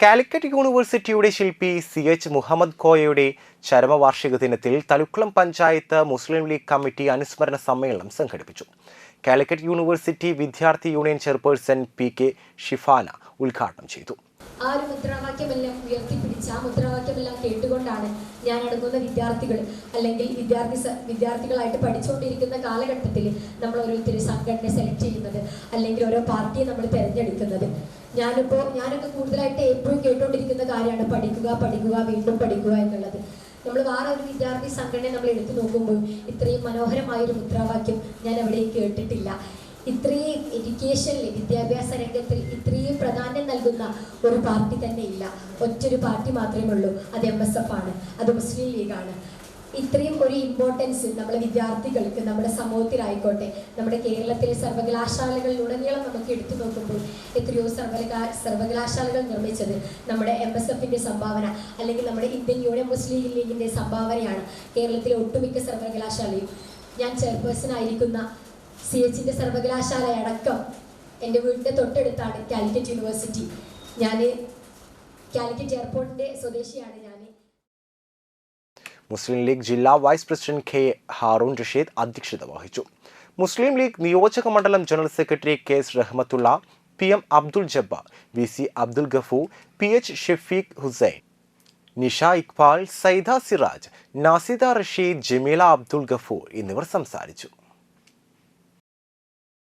കാലിക്കറ്റ് യൂണിവേഴ്സിറ്റിയുടെ ശില്പി C H Muhammad കോയയുടെ ചരമവാർഷിക ദിനത്തിൽ തലുക്കുളം പഞ്ചായത്ത് മുസ്ലിം ലീഗ് കമ്മിറ്റി അനുസ്മരണ സമ്മേളനം സംഘടിപ്പിച്ചു. കാലിക്കറ്റ് യൂണിവേഴ്സിറ്റി വിദ്യാർത്ഥി union chairperson P K Shifana ഉദ്ഘാടനം ചെയ്തു. ആ ഒരു മുദ്രാവാക്യമെല്ലാം ഉയർത്തിപ്പിടിച്ച് ആ മുദ്രാവാക്യമെല്ലാം കേട്ടുകൊണ്ടാണ് ഞാൻ അടങ്ങുന്ന വിദ്യാർത്ഥികൾ അല്ലെങ്കിൽ വിദ്യാർത്ഥി വിദ്യാർത്ഥികളായിട്ട് പഠിച്ചുകൊണ്ടിരിക്കുന്ന കാലഘട്ടത്തിൽ നമ്മൾ ഓരോരുത്തർ സംഘടന സെലക്ട് ചെയ്യുന്നത് അല്ലെങ്കിൽ ഓരോ പാർട്ടിയെ നമ്മൾ തിരഞ്ഞെടുക്കുന്നത്. ഞാനിപ്പോൾ ഞാനൊക്കെ കൂടുതലായിട്ട് എപ്പോഴും കേട്ടുകൊണ്ടിരിക്കുന്ന കാര്യമാണ് പഠിക്കുക പഠിക്കുക വീണ്ടും പഠിക്കുക എന്നുള്ളത്. നമ്മൾ വേറെ ഒരു വിദ്യാർത്ഥി സംഘടന നമ്മൾ എടുത്തു നോക്കുമ്പോൾ ഇത്രയും മനോഹരമായ ഒരു മുദ്രാവാക്യം ഞാൻ എവിടെയും കേട്ടിട്ടില്ല. ഇത്രയും എഡ്യൂക്കേഷനിൽ വിദ്യാഭ്യാസ രംഗത്തിൽ ഇത്രയും പ്രാധാന്യം നൽകുന്ന ഒരു പാർട്ടി തന്നെ ഇല്ല. ഒറ്റൊരു പാർട്ടി മാത്രമേ ഉള്ളൂ. അത് എം എസ് എഫ് ആണ്. അത് മുസ്ലിം ലീഗാണ്. ഇത്രയും ഒരു ഇമ്പോർട്ടൻസ് നമ്മുടെ വിദ്യാർത്ഥികൾക്ക് നമ്മുടെ സമൂഹത്തിലായിക്കോട്ടെ നമ്മുടെ കേരളത്തിലെ സർവകലാശാലകളിലുടനീളം നമുക്ക് എടുത്തു നോക്കുമ്പോൾ എത്രയോ സർവകലാ സർവകലാശാലകൾ നിർമ്മിച്ചത് നമ്മുടെ എം എസ് എഫിന്റെ സംഭാവന അല്ലെങ്കിൽ നമ്മുടെ ഇന്ത്യൻ യൂണിയൻ മുസ്ലിം ലീഗിന്റെ സംഭാവനയാണ് കേരളത്തിലെ ഒട്ടുമിക്ക സർവകലാശാലയും. ഞാൻ ചെയർപേഴ്സൺ ആയിരിക്കുന്ന സി എച്ചിന്റെ സർവകലാശാല അടക്കം എന്റെ വീടിന്റെ തൊട്ടടുത്താണ് കാലിക്കറ്റ് യൂണിവേഴ്സിറ്റി. ഞാൻ കാലിക്കറ്റ് എയർപോർട്ടിന്റെ സ്വദേശിയാണ് ഞാൻ. മുസ്ലിം ലീഗ് ജില്ലാ vice president K Haroon Rasheed അധ്യക്ഷത വഹിച്ചു. മുസ്ലിം ലീഗ് നിയോജക മണ്ഡലം general secretary K S Rahmathulla P M Abdul Jabbar V C Abdul Gafoor P H Shefeeq Hussain Nisha Iqbal Saida Siraj Nasida Rasheed Jameela Abdul Gafoor എന്നിവർ സംസാരിച്ചു.